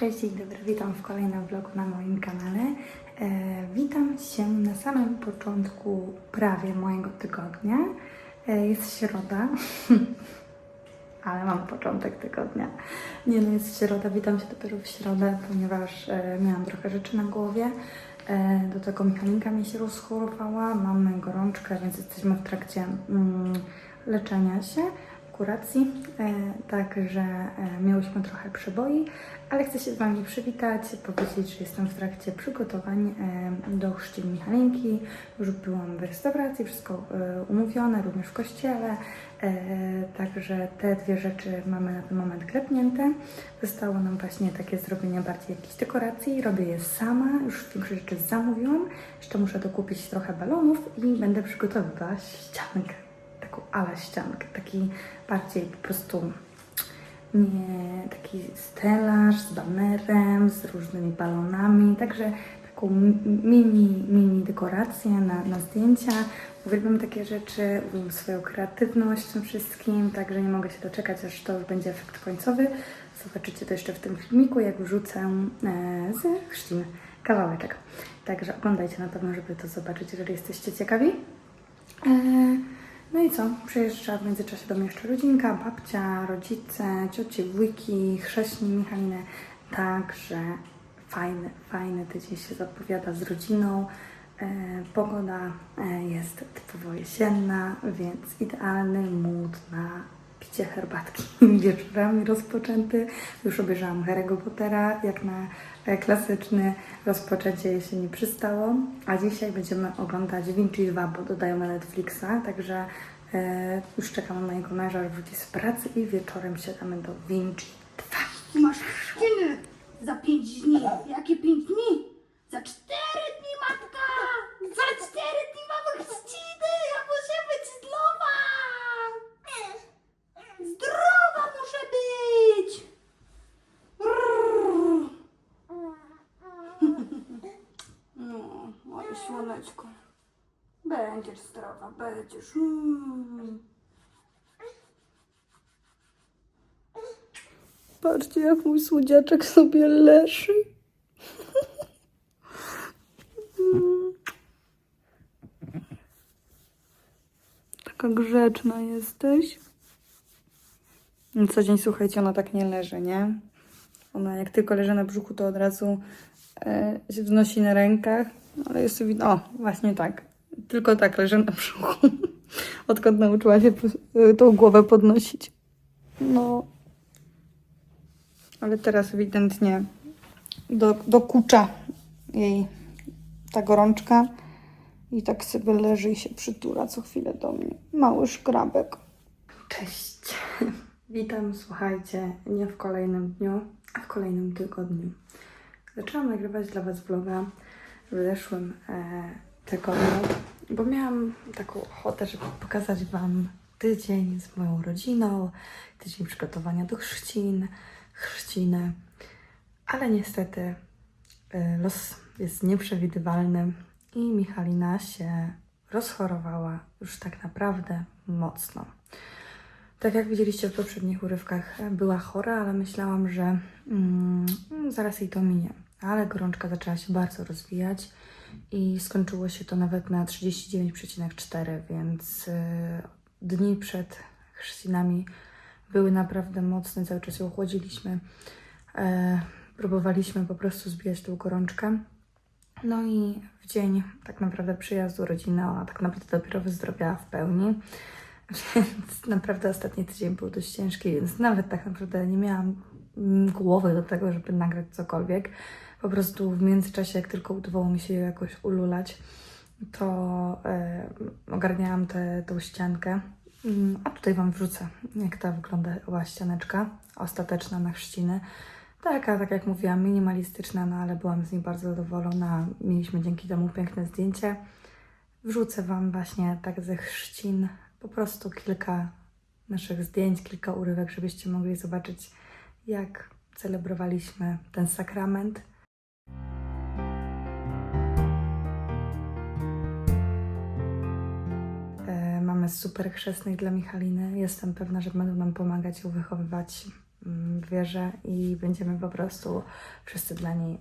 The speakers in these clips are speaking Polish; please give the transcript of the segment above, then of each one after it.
Cześć, dzień dobry, witam w kolejnym vlogu na moim kanale. E, witam się na samym początku prawie mojego tygodnia. E, jest środa, ale mam początek tygodnia. Nie no, jest środa, witam się dopiero w środę, ponieważ e, miałam trochę rzeczy na głowie. E, do tego Michalinka mi się rozchorowała, mamy gorączkę, więc jesteśmy w trakcie mm, leczenia się kuracji, e, także e, miałyśmy trochę przeboi, ale chcę się z Wami przywitać, powiedzieć, że jestem w trakcie przygotowań e, do chrzcin Michalinki. Już byłam w restauracji, wszystko umówione, również w kościele, także te dwie rzeczy mamy na ten moment klepnięte. Zostało nam właśnie takie zrobienie bardziej jakichś dekoracji, robię je sama, już większość rzeczy zamówiłam, jeszcze muszę dokupić trochę balonów i będę przygotowywała ściankę taką ala ściankę, taki bardziej po prostu nie taki stelaż z banerem, z różnymi balonami, także taką mi- mini, mini dekorację na, na zdjęcia. Uwielbiam takie rzeczy, uwielbiam swoją kreatywność w tym wszystkim, także nie mogę się doczekać, aż to już będzie efekt końcowy. Zobaczycie to jeszcze w tym filmiku, jak wrzucę e, z chrzcin kawałeczek. Także oglądajcie na pewno, żeby to zobaczyć, jeżeli jesteście ciekawi. E, no i co? Przyjeżdża w międzyczasie do mnie jeszcze rodzinka, babcia, rodzice, cioci, wujki, chrześni Michaliny. Także fajny, fajny tydzień się zapowiada z rodziną. E, pogoda e, jest typowo jesienna, więc idealny mood na picie herbatki wieczorami rozpoczęty. Już obejrzałam Harry'ego Pottera, jak na e, klasyczne rozpoczęcie jesieni przystało. A dzisiaj będziemy oglądać Vinci 2, bo dodają na Netflixa, także e, już czekam na mojego męża, że wróci z pracy i wieczorem siadamy do Vinci 2. Masz chrzciny za 5 dni. Jakie 5 dni? Za 4! Będziesz. Mm. Patrzcie, jak mój słodziaczek sobie leży. Taka grzeczna jesteś. Co dzień, słuchajcie, ona tak nie leży, nie? Ona jak tylko leży na brzuchu, to od razu e, się wznosi na rękach. Ale jest widno, o, właśnie tak. Tylko tak leży na brzuchu. Odkąd nauczyła się e, tą głowę podnosić. No, ale teraz ewidentnie do, dokucza jej ta gorączka i tak sobie leży i się przytula co chwilę do mnie. Mały szkrabek. Cześć. Witam, słuchajcie, nie w kolejnym dniu, a w kolejnym tygodniu. Zaczęłam nagrywać dla Was vloga w zeszłym e, tygodniu, bo miałam taką ochotę, żeby pokazać Wam tydzień z moją rodziną, tydzień przygotowania do chrzcin, chrzciny, ale niestety e, los jest nieprzewidywalny i Michalina się rozchorowała już tak naprawdę mocno. Tak jak widzieliście w poprzednich urywkach, była chora, ale myślałam, że mm, zaraz jej to minie. Ale gorączka zaczęła się bardzo rozwijać i skończyło się to nawet na 39,4, więc y, dni przed chrzcinami były naprawdę mocne, cały czas ją chłodziliśmy. E, próbowaliśmy po prostu zbijać tą gorączkę. No i w dzień tak naprawdę przyjazdu rodziny, ona tak naprawdę dopiero wyzdrowiała w pełni. Więc naprawdę ostatni tydzień był dość ciężki, więc nawet tak naprawdę nie miałam głowy do tego, żeby nagrać cokolwiek. Po prostu w międzyczasie, jak tylko udawało mi się jakoś ululać, to e, ogarniałam tę ściankę. Mm, A tutaj Wam wrzucę, jak ta wyglądała ścianeczka ostateczna na chrzciny. Taka, tak jak mówiłam, minimalistyczna, no ale byłam z niej bardzo zadowolona. Mieliśmy dzięki temu piękne zdjęcie. Wrzucę Wam właśnie tak ze chrzcin po prostu kilka naszych zdjęć, kilka urywek, żebyście mogli zobaczyć, jak celebrowaliśmy ten sakrament. E, Mamy super chrzestnych dla Michaliny. Jestem pewna, że będą nam pomagać ją wychowywać mm, wierzę i będziemy po prostu wszyscy dla niej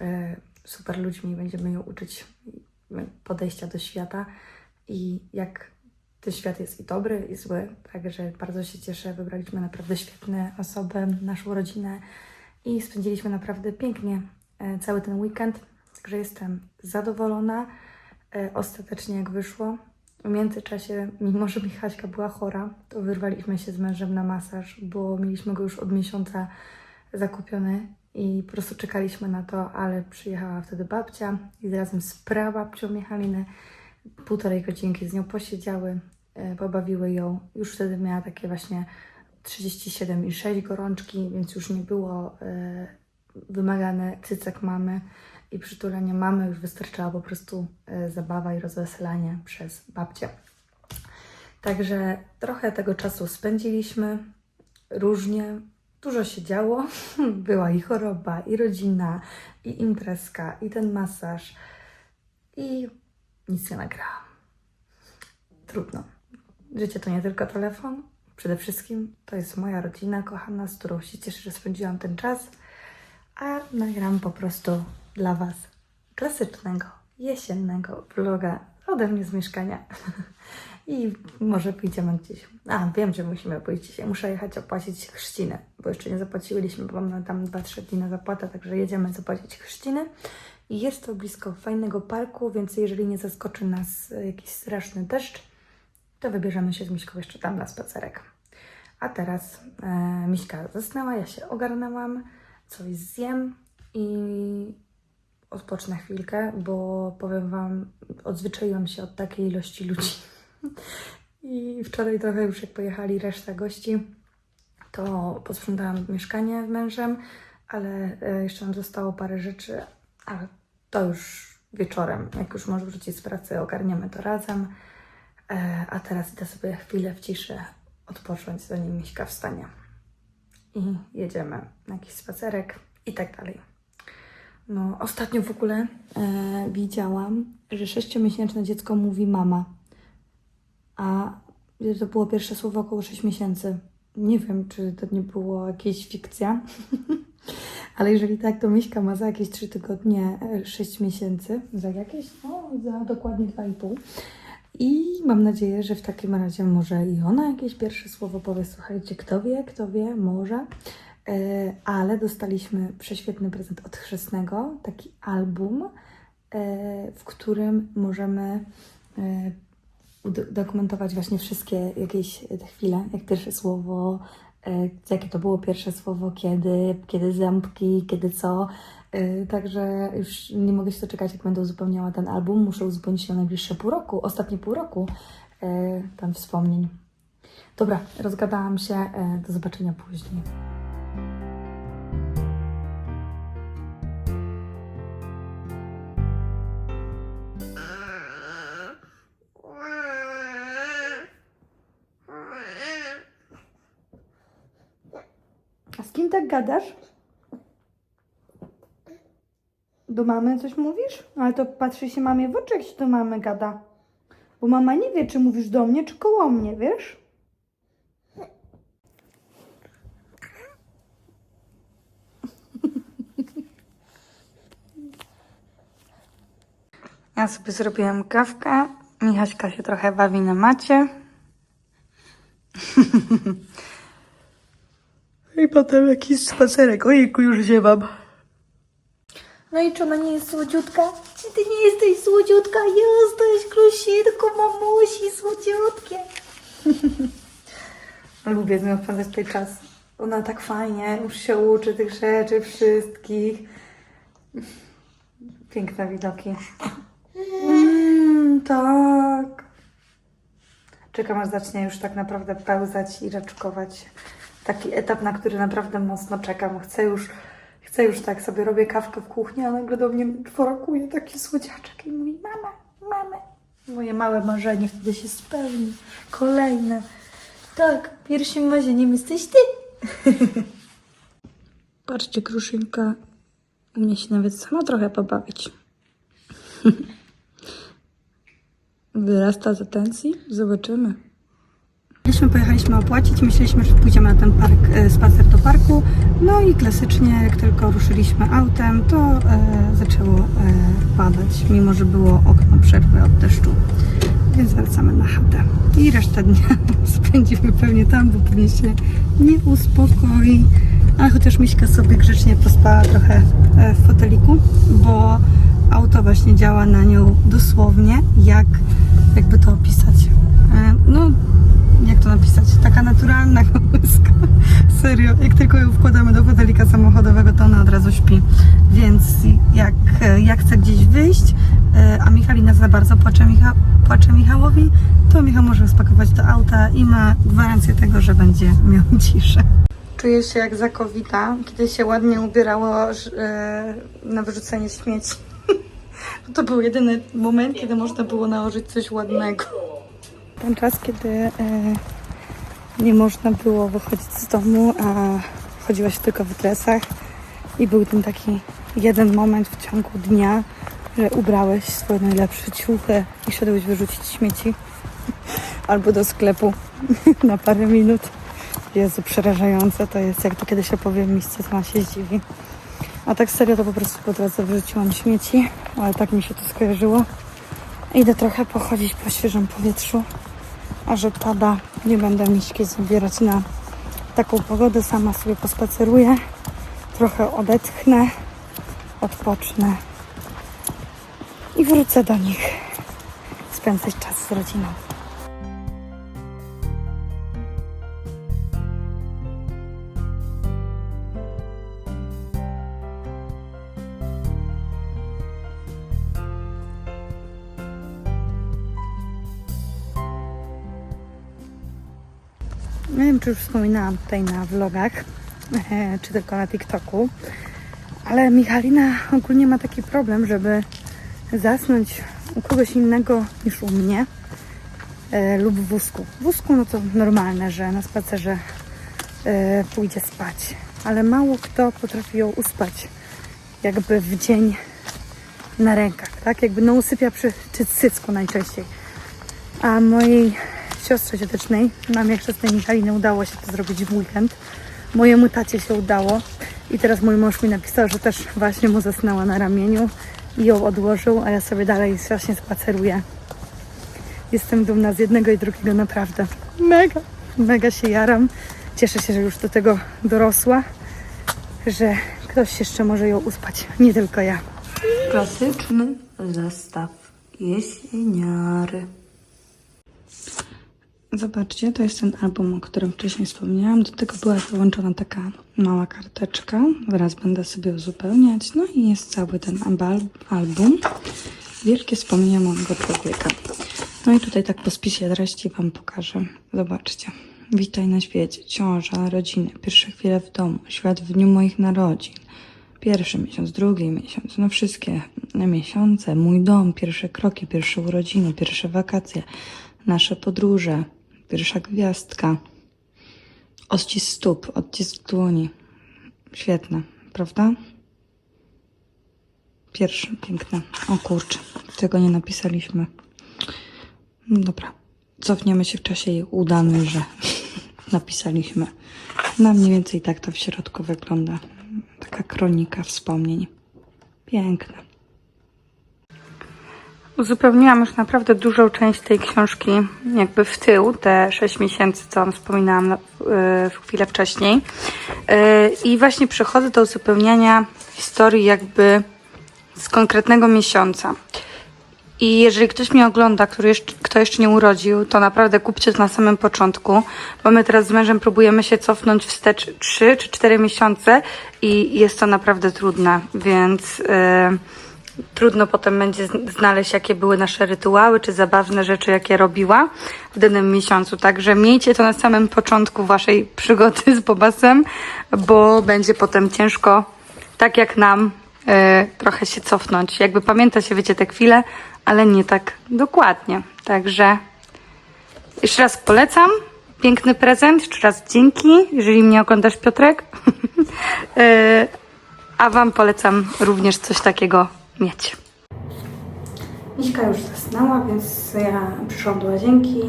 e, super ludźmi. Będziemy ją uczyć podejścia do świata i jak ten świat jest i dobry, i zły. Także bardzo się cieszę. Wybraliśmy naprawdę świetne osoby, naszą rodzinę i spędziliśmy naprawdę pięknie e, cały ten weekend. Także jestem zadowolona. E, Ostatecznie jak wyszło. W międzyczasie, mimo że Michaśka była chora, to wyrwaliśmy się z mężem na masaż, bo mieliśmy go już od miesiąca zakupiony i po prostu czekaliśmy na to, ale przyjechała wtedy babcia i razem z prababcią Michaliny półtorej godzinki z nią posiedziały, e, pobawiły ją. Już wtedy miała takie właśnie 37,6 gorączki, więc już nie było e, wymagane cycek mamy i przytulenie mamy. Już wystarczała po prostu e, zabawa i rozweselanie przez babcię. Także trochę tego czasu spędziliśmy różnie. Dużo się działo. Była i choroba, i rodzina, i imprezka, i ten masaż. I nic nie nagrałam. Trudno. Życie to nie tylko telefon. Przede wszystkim to jest moja rodzina kochana, z którą się cieszę, że spędziłam ten czas. A nagram po prostu dla Was klasycznego, jesiennego vloga ode mnie z mieszkania. I może pójdziemy gdzieś. A, wiem, że musimy pójść dzisiaj. Muszę jechać opłacić chrzciny, bo jeszcze nie zapłaciliśmy, bo mamy tam 2-3 dni na zapłatę, także jedziemy zapłacić chrzciny. Jest to blisko fajnego parku, więc jeżeli nie zaskoczy nas e, jakiś straszny deszcz, to wybierzemy się z Miśką jeszcze tam na spacerek. A teraz e, Miśka zasnęła, ja się ogarnęłam, coś zjem i odpocznę chwilkę, bo powiem Wam, odzwyczaiłam się od takiej ilości ludzi. I wczoraj trochę już jak pojechali reszta gości, to posprzątałam mieszkanie z mężem, ale e, jeszcze nam zostało parę rzeczy, ale to już wieczorem, jak już może wrócić z pracy, ogarniemy to razem. E, A teraz idę sobie chwilę w ciszy odpocząć, zanim Miśka wstanie. I jedziemy na jakiś spacerek i tak dalej. No, ostatnio w ogóle e, widziałam, że sześciomiesięczne dziecko mówi mama. A to było pierwsze słowo około 6 miesięcy. Nie wiem, czy to nie było jakieś fikcja. Ale jeżeli tak, to Miśka ma za jakieś 3 tygodnie 6 miesięcy. Za jakieś? No, za dokładnie 2,5. I mam nadzieję, że w takim razie może i ona jakieś pierwsze słowo powie. Słuchajcie, kto wie, kto wie, może. E, ale dostaliśmy prześwietny prezent od chrzestnego, taki album, e, w którym możemy e, dokumentować właśnie wszystkie jakieś te chwile, jak pierwsze słowo, e, jakie to było pierwsze słowo, kiedy, kiedy ząbki, kiedy co. E, Także już nie mogę się doczekać, jak będę uzupełniała ten album. Muszę uzupełnić się na najbliższe pół roku, ostatnie pół roku e, tam wspomnień. Dobra, rozgadałam się. e, Do zobaczenia później. Tak gadasz? Do mamy coś mówisz? Ale to patrzy się mamie w oczy, jak się do mamy gada. Bo mama nie wie, czy mówisz do mnie, czy koło mnie, wiesz? Ja sobie zrobiłam kawkę. Michaśka się trochę bawi na macie. I potem jakiś spacerek. Ojejku, już się mam. No i czy ona nie jest słodziutka? Czy ty nie jesteś słodziutka? Jesteś, krusitko, mamusi, słodziutkie. Lubię z nią spędzać ten czas. Ona tak fajnie, już się uczy tych rzeczy wszystkich. Piękne widoki. Mm, tak. Czekam aż zacznie już tak naprawdę pełzać i raczkować. Taki etap, na który naprawdę mocno czekam. Chcę już, chcę już tak sobie robię kawkę w kuchni, a nagle do mnie czworakuje taki słodziaczek i mówi mama, mama. Moje małe marzenie wtedy się spełni. Kolejne. Tak, pierwszym marzeniem jesteś ty. Patrzcie, kruszynka umie się nawet sama trochę pobawić. Wyrasta z atencji? Zobaczymy. Myśmy pojechaliśmy opłacić, myśleliśmy, że pójdziemy na ten park, e, spacer do parku. No i klasycznie, jak tylko ruszyliśmy autem, to e, zaczęło e, padać, mimo że było okno przerwy od deszczu. Więc wracamy na chatę. I resztę dnia spędzimy pewnie tam, bo pewnie się nie uspokoi. Ale chociaż Miśka sobie grzecznie pospała trochę e, w foteliku, bo auto właśnie działa na nią dosłownie, jak jakby to opisać. E, No, jak to napisać? Taka naturalna kołyska. Serio, jak tylko ją wkładamy do fotelika samochodowego, to ona od razu śpi. Więc jak ja chcę gdzieś wyjść, e, a Michalina za bardzo płacze, Micha płacze Michałowi, to Michał może spakować do auta i ma gwarancję tego, że będzie miał ciszę. Czuję się jak zakowita, kiedy się ładnie ubierało e, na wyrzucenie śmieci. To był jedyny moment, kiedy można było nałożyć coś ładnego. Ten czas, kiedy e, nie można było wychodzić z domu, a chodziło się tylko w dresach i był ten taki jeden moment w ciągu dnia, że ubrałeś swoje najlepsze ciuchy i szedłeś wyrzucić śmieci albo do sklepu na parę minut. Jezu, przerażające to jest, jak to kiedy się powie miejsce, to ma się zdziwi. A tak serio to po prostu po drodze wyrzuciłam śmieci, ale tak mi się to skojarzyło. Idę trochę pochodzić po świeżym powietrzu, a że pada, nie będę miśki zabierać na taką pogodę, sama sobie pospaceruję, trochę odetchnę, odpocznę i wrócę do nich spędzać czas z rodziną. Nie wiem, czy już wspominałam tutaj na vlogach, czy tylko na TikToku, ale Michalina ogólnie ma taki problem, żeby zasnąć u kogoś innego niż u mnie e, lub w wózku. W wózku no to normalne, że na spacerze e, pójdzie spać, ale mało kto potrafi ją uspać jakby w dzień na rękach, tak? Jakby no usypia przy cycku najczęściej. A mojej siostrze ciotecznej, mamie chrzestnej Michaliny, udało się to zrobić w weekend. Mojemu tacie się udało i teraz mój mąż mi napisał, że też właśnie mu zasnęła na ramieniu i ją odłożył, a ja sobie dalej właśnie spaceruję. Jestem dumna z jednego i drugiego, naprawdę. Mega, mega się jaram. Cieszę się, że już do tego dorosła, że ktoś jeszcze może ją uspać, nie tylko ja. Klasyczny zestaw jesieniary. Zobaczcie, to jest ten album, o którym wcześniej wspomniałam. Do tego była dołączona taka mała karteczka. Zaraz będę sobie uzupełniać. No i jest cały ten album. Wielkie wspomnienia mojego człowieka. No i tutaj tak po spisie treści Wam pokażę. Zobaczcie. Witaj na świecie, ciąża, rodziny, pierwsze chwile w domu, świat w dniu moich narodzin. Pierwszy miesiąc, drugi miesiąc, no wszystkie miesiące, mój dom, pierwsze kroki, pierwsze urodziny, pierwsze wakacje, nasze podróże, pierwsza gwiazdka, odcisk stóp, odcisk dłoni. Świetne, prawda? Pierwszy, piękne. O kurczę, tego nie napisaliśmy. No Dobra, cofniemy się w czasie i udamy, że napisaliśmy. No mniej więcej tak to w środku wygląda. Taka kronika wspomnień. Piękne. Uzupełniłam już naprawdę dużą część tej książki jakby w tył, te 6 miesięcy, co Wam wspominałam na, w chwilę wcześniej. Y, I właśnie przechodzę do uzupełniania historii jakby z konkretnego miesiąca. I jeżeli ktoś mnie ogląda, który jeszcze, kto jeszcze nie urodził, to naprawdę kupcie to na samym początku, bo my teraz z mężem próbujemy się cofnąć wstecz 3 czy 4 miesiące i jest to naprawdę trudne, więc yy, trudno potem będzie znaleźć, jakie były nasze rytuały czy zabawne rzeczy, jakie robiła w danym miesiącu. Także miejcie to na samym początku waszej przygody z Bobasem, bo będzie potem ciężko, tak jak nam, e, trochę się cofnąć. Jakby pamięta się, wiecie, te chwile, ale nie tak dokładnie. Także jeszcze raz polecam. Piękny prezent. Jeszcze raz dzięki, jeżeli mnie oglądasz, Piotrek. E, A Wam polecam również coś takiego mieć. Miśka już zasnęła, więc ja przyszłam do łazienki,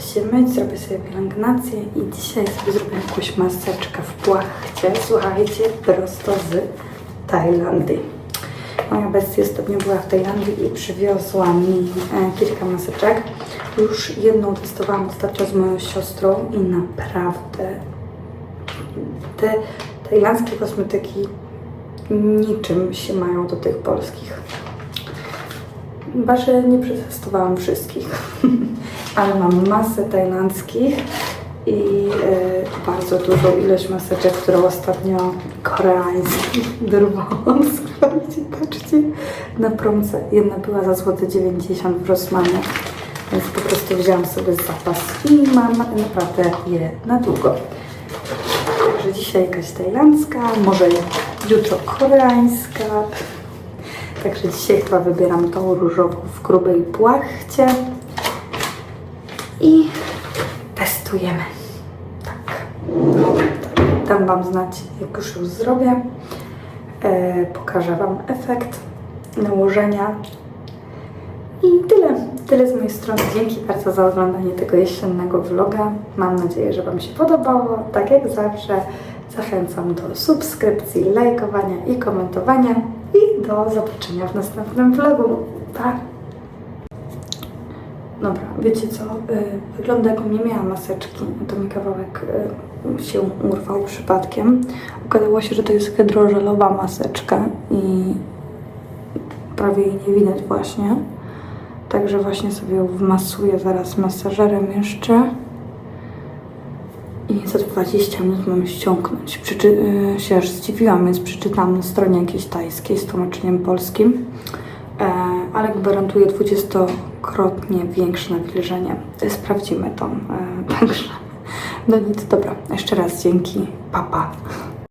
Idę się myć, zrobię sobie pielęgnację i dzisiaj sobie zrobię jakąś maseczkę w płachcie. Słuchajcie, prosto z Tajlandii. Moja bestia ostatnio była w Tajlandii i przywiozła mi e, kilka maseczek. Już jedną testowałam ostatnio z moją siostrą i naprawdę te tajlandzkie kosmetyki niczym się mają do tych polskich. Chyba, że nie przetestowałam wszystkich, ale mam masę tajlandzkich i e, bardzo dużą ilość maseczek, którą ostatnio koreańskich dorwałam. Słuchajcie, patrzcie, na promce. Jedna była za złote 90 w Rossmanie, więc po prostu wzięłam sobie zapas i mam naprawdę je na długo. Także dzisiaj jakaś tajlandzka, może jutro koreańska. Także dzisiaj chyba wybieram tą różową w grubej płachcie. I testujemy. Tak. Dam Wam znać, jak już ją zrobię. E, pokażę Wam efekt nałożenia. I tyle. Tyle z mojej strony. Dzięki bardzo za oglądanie tego jesiennego vloga. Mam nadzieję, że Wam się podobało. Tak jak zawsze zachęcam do subskrypcji, lajkowania i komentowania. I do zobaczenia w następnym vlogu. Pa! Dobra, wiecie co? Y, Wygląda jakbym nie miała maseczki. To mi kawałek y, się urwał przypadkiem. Okazało się, że to jest hydrożelowa maseczka i prawie jej nie widać właśnie. Także właśnie sobie ją wmasuję zaraz masażerem jeszcze. I za 20 minut mam ściągnąć. Przeczy y, się aż zdziwiłam, więc przeczytałam na stronie jakiejś tajskiej z tłumaczeniem polskim. E, ale gwarantuję 20-krotnie większe nawilżenie. Sprawdzimy to. E, także no nic, dobra. Jeszcze raz dzięki. Papa. Pa.